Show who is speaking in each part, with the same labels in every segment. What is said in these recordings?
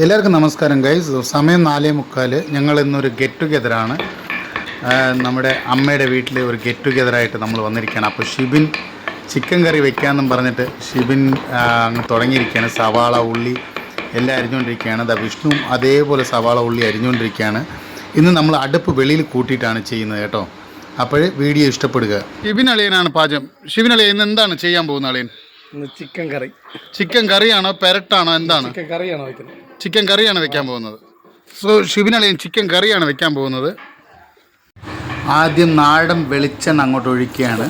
Speaker 1: എല്ലാവർക്കും നമസ്കാരം ഗൈസ് സമയം നാലേ മുക്കാൽ ഞങ്ങൾ ഇന്നൊരു ഗെറ്റ് ടുഗെദറാണ് നമ്മുടെ അമ്മയുടെ വീട്ടിൽ ഒരു ഗെറ്റ് ടുഗെദറായിട്ട് നമ്മൾ വന്നിരിക്കുകയാണ്. അപ്പോൾ ഷിബിൻ ചിക്കൻ കറി വെക്കാമെന്നും പറഞ്ഞിട്ട് ഷിബിൻ അങ്ങ് തുടങ്ങിയിരിക്കുകയാണ്. സവാള ഉള്ളി എല്ലാം അരിഞ്ഞുകൊണ്ടിരിക്കുകയാണ്. ദാ വിഷ്ണുവും അതേപോലെ സവാള ഉള്ളി അരിഞ്ഞുകൊണ്ടിരിക്കുകയാണ്. ഇന്ന് നമ്മൾ അടുപ്പ് വെളിയിൽ കൂട്ടിയിട്ടാണ് ചെയ്യുന്നത് കേട്ടോ. അപ്പോൾ വീഡിയോ ഇഷ്ടപ്പെടുക. ഷിബിൻ അളിയനാണ് പാചകം. ഷിബിൻ അളിയൻ ഇന്ന് എന്താണ് ചെയ്യാൻ പോകുന്ന അളിയൻ?
Speaker 2: ചിക്കൻ കറി.
Speaker 1: ചിക്കൻ കറിയാണോ പെരട്ടാണോ എന്താണ്?
Speaker 2: ചിക്കൻ കറിയാണോ വയ്ക്കുന്നത്?
Speaker 1: ചിക്കൻ കറിയാണ് വെക്കാൻ പോകുന്നത്. സോ ഷിബിനളിയൻ ചിക്കൻ കറിയാണ് വെക്കാൻ പോകുന്നത്. ആദ്യം നാടൻ വെളിച്ചെണ്ണ അങ്ങോട്ട് ഒഴിക്കുകയാണ്.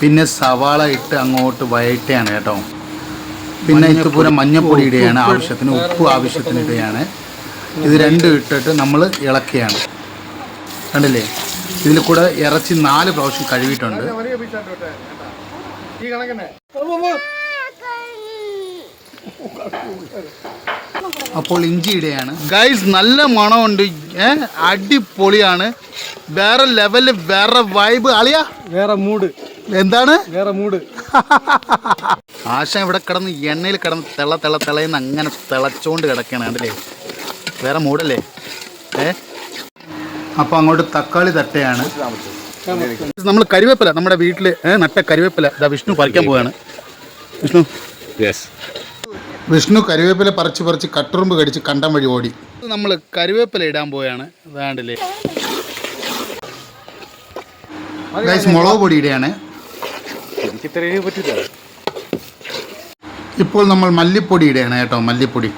Speaker 1: പിന്നെ സവാള ഇട്ട് അങ്ങോട്ട് വയറ്റുകയാണ് കേട്ടോ. പിന്നെ ഇതുപോലെ മഞ്ഞപ്പൊടി ഇടുകയാണ് ആവശ്യത്തിന് ഉപ്പ് ആവശ്യത്തിന് ഇടുകയാണ്. ഇത് രണ്ടും ഇട്ടിട്ട് നമ്മൾ ഇളക്കുകയാണ്. കണ്ടില്ലേ? ഇതിൽ കൂടെ ഇറച്ചി നാല് പ്രാവശ്യം കഴുകിയിട്ടുണ്ട്.
Speaker 2: ഈ കണക്കന്നെ.
Speaker 1: അപ്പോൾ ഇഞ്ചി ഇടയാണ് ഗൈസ് നല്ല മണമുണ്ട്. ഏഹ് അടിപൊളിയാണ്. വേറെ ലെവൽ വേറെ വൈബ് അളിയാ
Speaker 2: വേറെ മൂഡ്
Speaker 1: എന്താണ്?
Speaker 2: വേറെ മൂഡ്
Speaker 1: ആശ ഇവിടെ കിടന്ന് എണ്ണയിൽ കിടന്ന് തിള തിള തിളയെന്ന് അങ്ങനെ തിളച്ചോണ്ട് കിടക്കണം കണ്ടില്ലേ? വേറെ മൂടല്ലേ ഏ? അപ്പോൾ അങ്ങോട്ട് തക്കാളി തട്ടയാണ്. നമ്മൾ കരിവേപ്പില നമ്മുടെ വീട്ടിൽ നട്ട കരിവേപ്പില ഇതാ വിഷ്ണു പറിക്കാൻ പോവാണ്. വിഷ്ണു. വിഷ്ണു കരുവേപ്പില പറിച്ച് പറിച്ച് കട്ടുറുമ്പ് കടിച്ച് കണ്ടം വഴി ഓടി. നമ്മൾ കരുവേപ്പില ഇടാൻ പോയാണ് വേണ്ടല്ലേ? മുളക് പൊടി ഇടുകയാണ്.
Speaker 2: പറ്റില്ല.
Speaker 1: ഇപ്പോൾ നമ്മൾ മല്ലിപ്പൊടി ഇടുകയാണ് കേട്ടോ മല്ലിപ്പൊടി.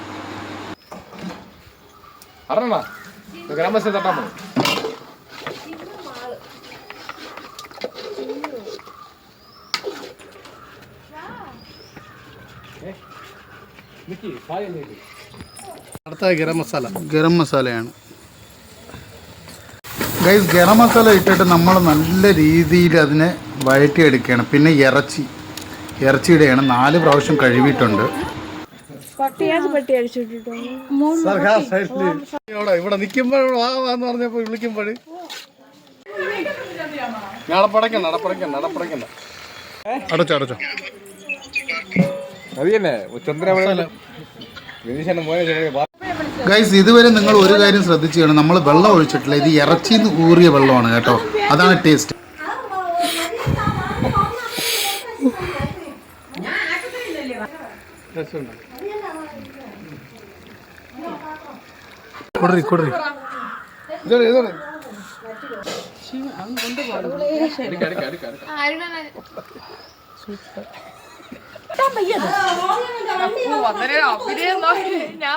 Speaker 2: അടുത്ത ഗരം മസാല.
Speaker 1: ഗരം മസാലയാണ്. ഗൈസ് ഗരം മസാല ഇട്ടിട്ട് നമ്മൾ നല്ല രീതിയിൽ അതിനെ വഴറ്റിയെടുക്കുകയാണ്. പിന്നെ ഇറച്ചി. ഇറച്ചി ഇടുകയാണ് നാല് പ്രാവശ്യം കഴുകിയിട്ടുണ്ട്.
Speaker 2: ഇവിടെ നിൽക്കുമ്പോഴോ നിൽക്കുമ്പോൾ വാ വാന്ന് പറഞ്ഞപ്പോൾ വിളിക്കുമ്പോൾ. നടപ്പടക്കണ്ട നടപ്പടക്കണ്ട നടപ്പടക്കണ്ട
Speaker 1: അടച്ചോ അടച്ചോ.
Speaker 2: അത് തന്നെ ചന്ദ്രമല വിനീശന്റെ മോനെ
Speaker 1: ഗൈസ് ഇതുവരെ നിങ്ങൾ ഒരു കാര്യം ശ്രദ്ധിച്ചാണ് നമ്മൾ വെള്ളം ഒഴിച്ചിട്ടില്ല. ഇത് ഇറച്ചിയിൽ നിന്ന് ഊറിയ വെള്ളമാണ് കേട്ടോ. അതാണ് ടേസ്റ്റ്
Speaker 2: രസമുണ്ട്.
Speaker 1: കൊടുറി കൊടുറി
Speaker 2: ഇതോടെ, ഇതോടെ. വയ്യത് അടുക്ക.
Speaker 3: ഞാൻ